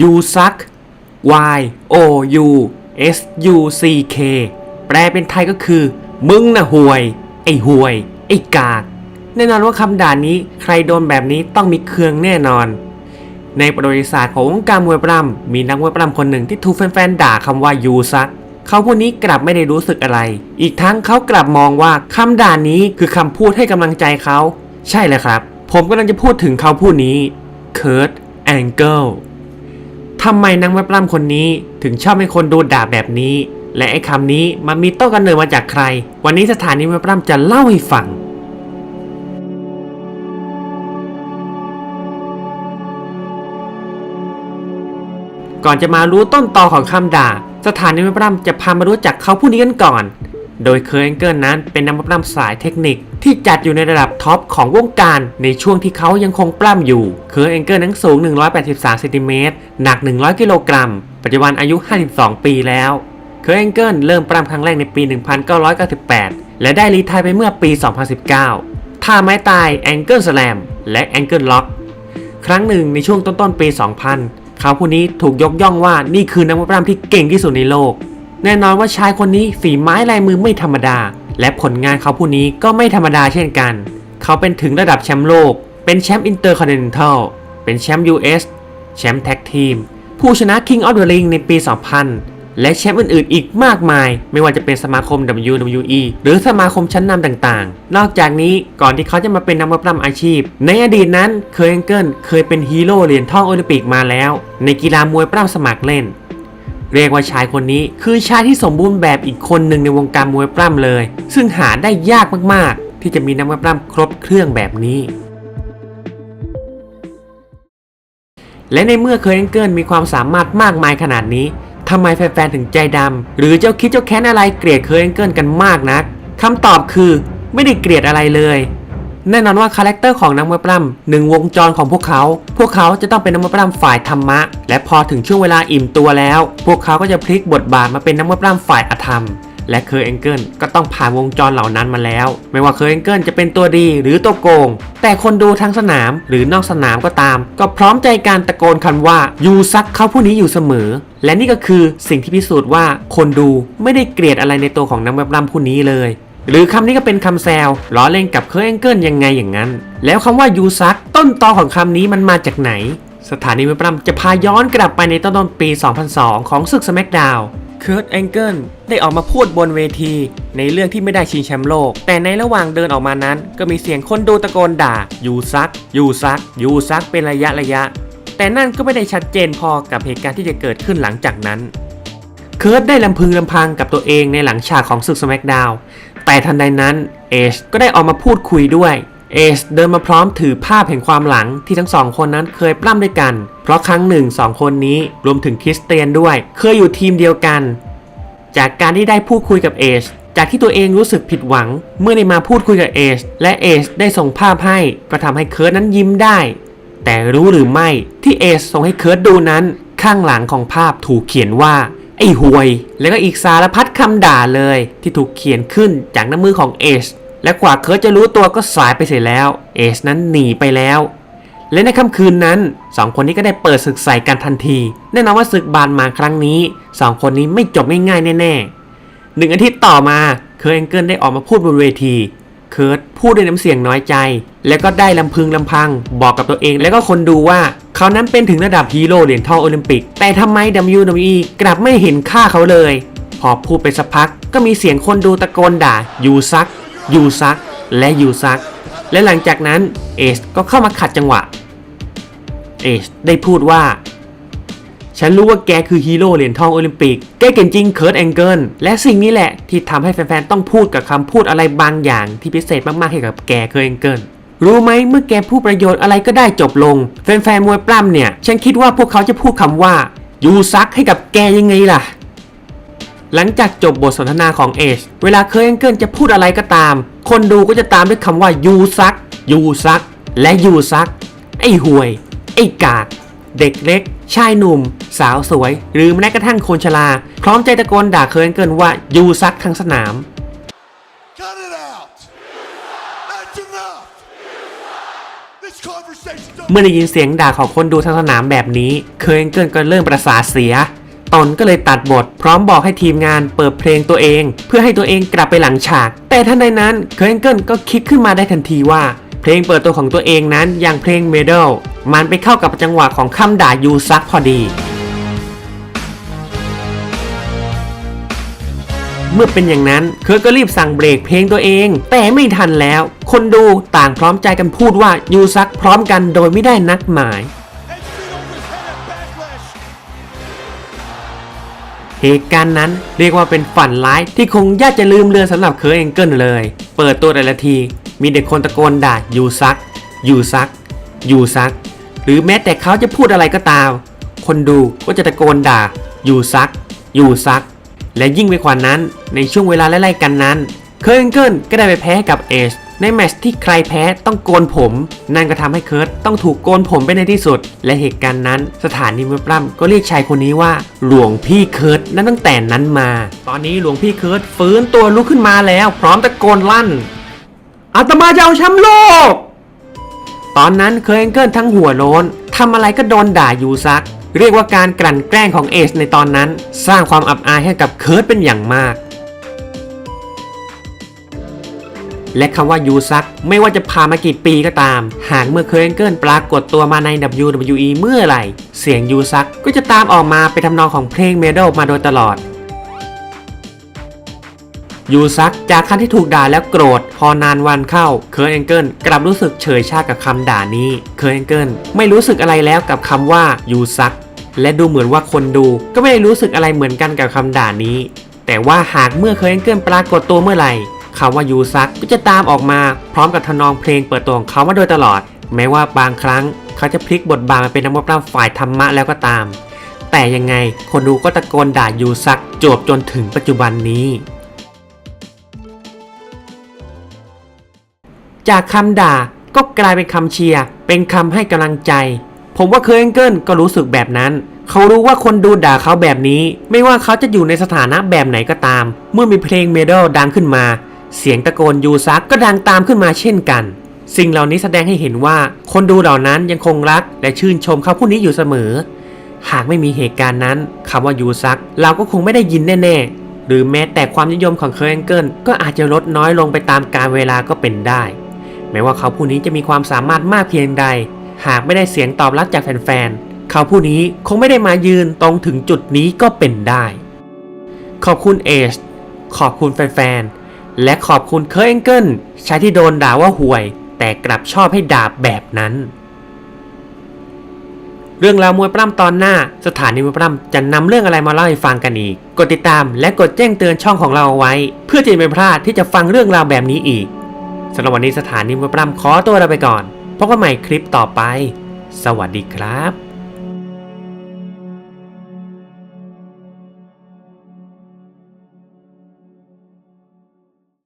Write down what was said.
you suck y o u s u c k แปลเป็นไทยก็คือ มึงน่ะห่วย ไอ้ห่วย ไอ้กากแน่นอนว่าคำด่านี้ใครโดนแบบนี้ต้องมีเคืองแน่นอน ในประวัติศาสตร์ของวงการมวยปล้ำมีนักมวยปล้ำคนหนึ่งที่ถูกแฟนๆด่าคำว่ายูซักเขาผู้นี้กลับไม่ได้รู้สึกอะไร อีกทั้งเขากลับมองว่าคำด่านี้คือคำพูดให้กำลังใจเขา ใช่เลยครับ ผมกำลังจะพูดถึงเขาผู้นี้เคิร์ตแองเกิล ทำไมนักมวยปล้ำคนนี้ ถึงชอบให้คนดูด่าแบบนี้ และไอ้คำนี้มันมีต้นกำเนิดมาจากใคร วันนี้สถานีมวยปล้ำจะเล่าให้ฟังก่อนจะมารู้ต้นตอของคำด่า สถานีมวยปล้ำจะพามารู้จักเขาผู้นี้กันก่อน โดยเคอร์แองเกิลนั้นเป็นนักมวยปล้ำสายเทคนิค ที่จัดอยู่ในระดับท็อปของวงการในช่วงที่เขายังคงปล้ำอยู่เคอร์แองเกิลนั้นสูง 183เซนติเมตรหนัก 100 กิโลกรัม ปัจจุบันอายุ 52 ปีแล้ว เคอร์แองเกิลเริ่มปล้ำครั้งแรกในปี 1998 และได้รีไทายไปเมื่อปี 2019 ท่าไม้ตายแองเกิลสแลมและแองเกิลล็อกครั้งหนึ่งในช่วงต้นๆปี 2000 เขาผู้นี้ถูกยกย่องว่านี่คือนักมวยปล้ำที่เก่งที่สุดในโลก แน่นอนว่าชายคนนี้ฝีไม้ลายมือไม่ธรรมดา และผลงานเขาผู้นี้ก็ไม่ธรรมดาเช่นกัน เขาเป็นถึงระดับแชมป์โลก เป็นแชมป์อินเตอร์คอนติเนนทัล เป็นแชมป์ US แชมป์แท็กทีม ผู้ชนะ King of the Ring ในปี 2000 และแชมป์อื่นๆ อีกมากมาย ไม่ว่าจะเป็นสมาคม WWE หรือสมาคมชั้นนำต่างๆ นอกจากนี้ก่อนที่เขาจะมาเป็นนักมวยปล้ำอาชีพ ในอดีตนั้นเคยแองเกิลเคยเป็นฮีโร่เหรียญทองโอลิมปิกมาแล้ว ในกีฬามวยปล้ำสมัครเล่น เรียกว่าชายคนนี้ คือชายที่สมบูรณ์แบบอีกคนหนึ่งในวงการมวยปล้ำเลย ซึ่งหาได้ยากมากๆ ที่จะมีนักมวยปล้ำครบเครื่องแบบนี้ และในเมื่อเคอร์แองเกิลมีความสามารถมากมายขนาดนี้ทำไมแฟนๆถึงใจดำหรือเจ้าคิดเจ้าแค้นอะไรเกลียดเคอร์แองเกิลกันมากนักคำตอบคือ ไม่ได้เกลียดอะไรเลย แน่นอนว่าคาแรคเตอร์ของนักมวยปล้ำหนึ่งวงจรของพวกเขา พวกเขาจะต้องเป็นนักมวยปล้ำฝ่ายธรรมะ และพอถึงช่วงเวลาอิ่มตัวแล้ว พวกเขาก็จะพลิกบทบาทมาเป็นนักมวยปล้ำฝ่ายอธรรม และเคอร์แองเกิลก็ต้องผ่านวงจรเหล่านั้นมาแล้ว ไม่ว่าเคอร์แองเกิลจะเป็นตัวดีหรือตัวโกง แต่คนดูทั้งสนามหรือนอกสนามก็ตาม ก็พร้อมใจการตะโกนคำว่ายูซักเขาผู้นี้อยู่เสมอ และนี่ก็คือสิ่งที่พิสูจน์ว่าคนดูไม่ได้เกลียดอะไรในตัวของนักมวยปล้ำผู้นี้เลย หรือคำนี้ก็เป็นคำแซวล้อเล่นกับเคอร์แองเกิลยังไงอย่างนั้น แล้วคำว่ายูซักต้นตอของคำนี้มันมาจากไหน สถานีมวยปล้ำจะพาย้อนกลับไปในต้นต้นปี 2002 ของศึกสแมกดาวเคิร์ตแองเกิลได้ออกมาพูดบนเวที ในเรื่องที่ไม่ได้ชิงแชมป์โลก แต่ในระหว่างเดินออกมานั้น ก็มีเสียงคนดูตะโกนด่ายูซักยูซักยูซักเป็นระยะระยะ แต่นั่นก็ไม่ได้ชัดเจนพอกับเหตุการณ์ที่จะเกิดขึ้นหลังจากนั้นเคิร์ตได้ลำพึงลำพังกับตัวเองในหลังฉากของศึกสแมกดาว แต่ทันใดนั้นเอชก็ได้ออกมาพูดคุยด้วยเอชเดินมาพร้อมถือภาพแห่งความหลังที่ทั้งสองคนนั้นเคยปล้ำด้วยกัน เพราะครั้งหนึ่งสองคนนี้รวมถึงคริสเตียนด้วย เคยอยู่ทีมเดียวกัน จากการที่ได้พูดคุยกับเอชจากที่ตัวเองรู้สึกผิดหวัง เมื่อได้มาพูดคุยกับเอชและเอชได้ส่งภาพให้ก็ทำให้เคิร์ตนั้นยิ้มได้ แต่รู้หรือไม่ที่เอชส่งให้เคิร์ตดูนั้น ข้างหลังของภาพถูกเขียนว่า ไอ้ห่วย แล้วก็อีกสารพัดคำด่าเลย ที่ถูกเขียนขึ้นจากน้ำมือของเอชและกว่าเคิร์จะรู้ตัวก็สายไปเสียแล้ว เอชนั้นหนีไปแล้ว และในค่ำคืนนั้นสองคนนี้ก็ได้เปิดศึกใส่กันทันที แน่นอนว่าศึกบานมาครั้งนี้สองคนนี้ไม่จบง่ายๆแน่ๆหนึ่งอาทิตย์ต่อมาเคิร์ตแองเกิลได้ออกมาพูดบนเวทีเคิร์ตพูดด้วยน้ำเสียงน้อยใจ แล้วก็ได้ลำพึงลำพัง บอกกับตัวเองแล้วก็คนดูว่า เขานั้นเป็นถึงระดับฮีโร่เหรียญทองโอลิมปิก แต่ทำไม WWE กลับไม่เห็นค่าเขาเลย พอพูดไปสักพักก็มีเสียงคนดูตะโกนด่ายูซักยูซัก และยูซัก และหลังจากนั้นเอชก็เข้ามาขัดจังหวะ เอชได้พูดว่า ฉันรู้ว่าแกคือฮีโร่เหรียญทองโอลิมปิก แกเก่งจริงเคิร์ตแองเกิลและสิ่งนี้แหละที่ทำให้แฟนๆ ต้องพูดกับคำพูดอะไรบางอย่างที่พิเศษมากๆให้กับแกเคิร์ตแองเกิล รู้ไหมเมื่อแกพูดประโยชน์อะไรก็ได้จบลง แฟนๆมวยปล้ำเนี่ย ฉันคิดว่าพวกเขาจะพูดคำว่ายูซักให้กับแกยังไงล่ะ หลังจากจบบทสนทนาของเอชเวลาเคอร์แองเกิลจะพูดอะไรก็ตาม คนดูก็จะตามด้วยคำว่ายูซักยูซักและยูซักไอ้ห่วย ไอ้กากเด็กเล็ก ชายหนุ่ม สาวสวย หรือแม้กระทั่งคนชราพร้อมใจตะโกนด่าเคอร์แองเกิลว่ายูซักทั้งสนาม เมื่อได้ยินเสียงด่าของคนดูทางสนามแบบนี้ เคอร์เอนเกิลก็เริ่มประสาเสีย ตนก็เลยตัดบท พร้อมบอกให้ทีมงานเปิดเพลงตัวเอง เพื่อให้ตัวเองกลับไปหลังฉาก แต่ทันใดนั้นเคอร์เอนเกิลก็คิดขึ้นมาได้ทันทีว่า เพลงเปิดตัวของตัวเองนั้นอย่างเพลง Medal มันไปเข้ากับจังหวะของคำด่ายูซักพอดี เมื่อเป็นอย่างนั้นเคิร์กก็รีบสั่งเบรกเพลงตัวเอง แต่ไม่ทันแล้ว คนดูต่างพร้อมใจกันพูดว่ายูซักพร้อมกันโดยไม่ได้นัดหมายเหตุการณ์นั้นเรียกว่าเป็นฝันร้ายที่คงยากจะลืมเลือนสำหรับเคิร์กเองเกิลเลย เปิดตัวแต่ละที มีเด็กคนตะโกนด่ายูซักยูซักยูซัก หรือแม้แต่เขาจะพูดอะไรก็ตาม คนดูก็จะตะโกนด่ายูซักยูซัก และยิ่งไปกว่านั้นในช่วงเวลาไล่ๆกันนั้น เคิร์กเองเกิลก็ได้ไปแพ้กับเอชในแมตช์ที่ใครแพ้ต้องโกนผม นั่นก็ทำให้เคิร์ตต้องถูกโกนผมไปในที่สุด และเหตุการณ์นั้น สถานีมวยปล้ำก็เรียกชายคนนี้ว่า หลวงพี่เคิร์ตนั่นตั้งแต่นั้นมา ตอนนี้หลวงพี่เคิร์ตฟื้นตัวลุกขึ้นมาแล้ว พร้อมตะโกนลั่นอาตมาจะเอาแชมป์โลก ตอนนั้นเคอร์เอนเกิลทั้งหัวโลนทำอะไรก็โดนด่ายูซัก เรียกว่าการกลั่นแกล้งของเอชในตอนนั้น สร้างความอับอายให้กับเคิร์ตเป็นอย่างมาก และคำว่ายูซักไม่ว่าจะผ่านมากี่ปีก็ตาม หากเมื่อเคอร์เอนเกิลปรากฏตัวมาใน WWE เมื่อไหร่ เสียงยูซักก็จะตามออกมาเป็นทำนองของเพลงเมด l มาโดยตลอดยูซักจากคำที่ถูกด่าแล้วโกรธ พอนานวันเข้าเคิร์เอนเกิลกลับรู้สึกเฉยชากับคำด่านี้เคิร์เอนเกิลไม่รู้สึกอะไรแล้วกับคำว่ายูซัก และดูเหมือนว่าคนดูก็ไม่ได้รู้สึกอะไรเหมือนกันกับคำด่านี้ แต่ว่าหากเมื่อเคิร์เอนเกิลปรากฏตัวเมื่อไหร่คำว่ายูซักก็จะตามออกมาพร้อมกับทนองเพลงเปิดตัวของเขามาโดยตลอด แม้ว่าบางครั้งเขาจะพลิกบทบาทมาเป็นนักมวยปล้ำฝ่ายธรรมะแล้วก็ตาม แต่ยังไงคนดูก็ตะโกนด่ายูซักจวบจนถึงปัจจุบันนี้ จากคำด่าก็กลายเป็นคำเชียร์เป็นคำให้กำลังใจ ผมว่าเคอร์เอนเกิลก็รู้สึกแบบนั้น เขารู้ว่าคนดูด่าเขาแบบนี้ ไม่ว่าเขาจะอยู่ในสถานะแบบไหนก็ตาม เมื่อมีเพลงเมดัลดังขึ้นมา เสียงตะโกนยูซักก็ดังตามขึ้นมาเช่นกัน สิ่งเหล่านี้แสดงให้เห็นว่าคนดูเหล่านั้นยังคงรัก และชื่นชมเขาผู้นี้อยู่เสมอ หากไม่มีเหตุการณ์นั้นคำว่ายูซักเราก็คงไม่ได้ยินแน่ๆ หรือแม้แต่ความนิยมของเคอร์เอนเกิลก็อาจจะลดน้อยลงไปตามกาลเวลาก็เป็นได้ แม้ว่าเขาผู้นี้จะมีความสามารถมากเพียงใด หากไม่ได้เสียงตอบรับจากแฟนๆ เขาผู้นี้คงไม่ได้มายืนตรงถึงจุดนี้ก็เป็นได้ ขอบคุณเอชขอบคุณแฟนๆ และขอบคุณเคอร์เอนเกิลชายที่โดนด่าว่าห่วย แต่กลับชอบให้ด่าแบบนั้น เรื่องราวมวยปล้ำตอนหน้า สถานีมวยปล้ำจะนำเรื่องอะไรมาเล่าให้ฟังกันอีก กดติดตามและกดแจ้งเตือนช่องของเราเอาไว้ เพื่อจะไม่พลาดที่จะฟังเรื่องราวแบบนี้อีกสำหรับวันนี้สถานีมวยปล้ำขอตัวลาไปก่อน พบกันใหม่คลิปต่อไป สวัสดีครับ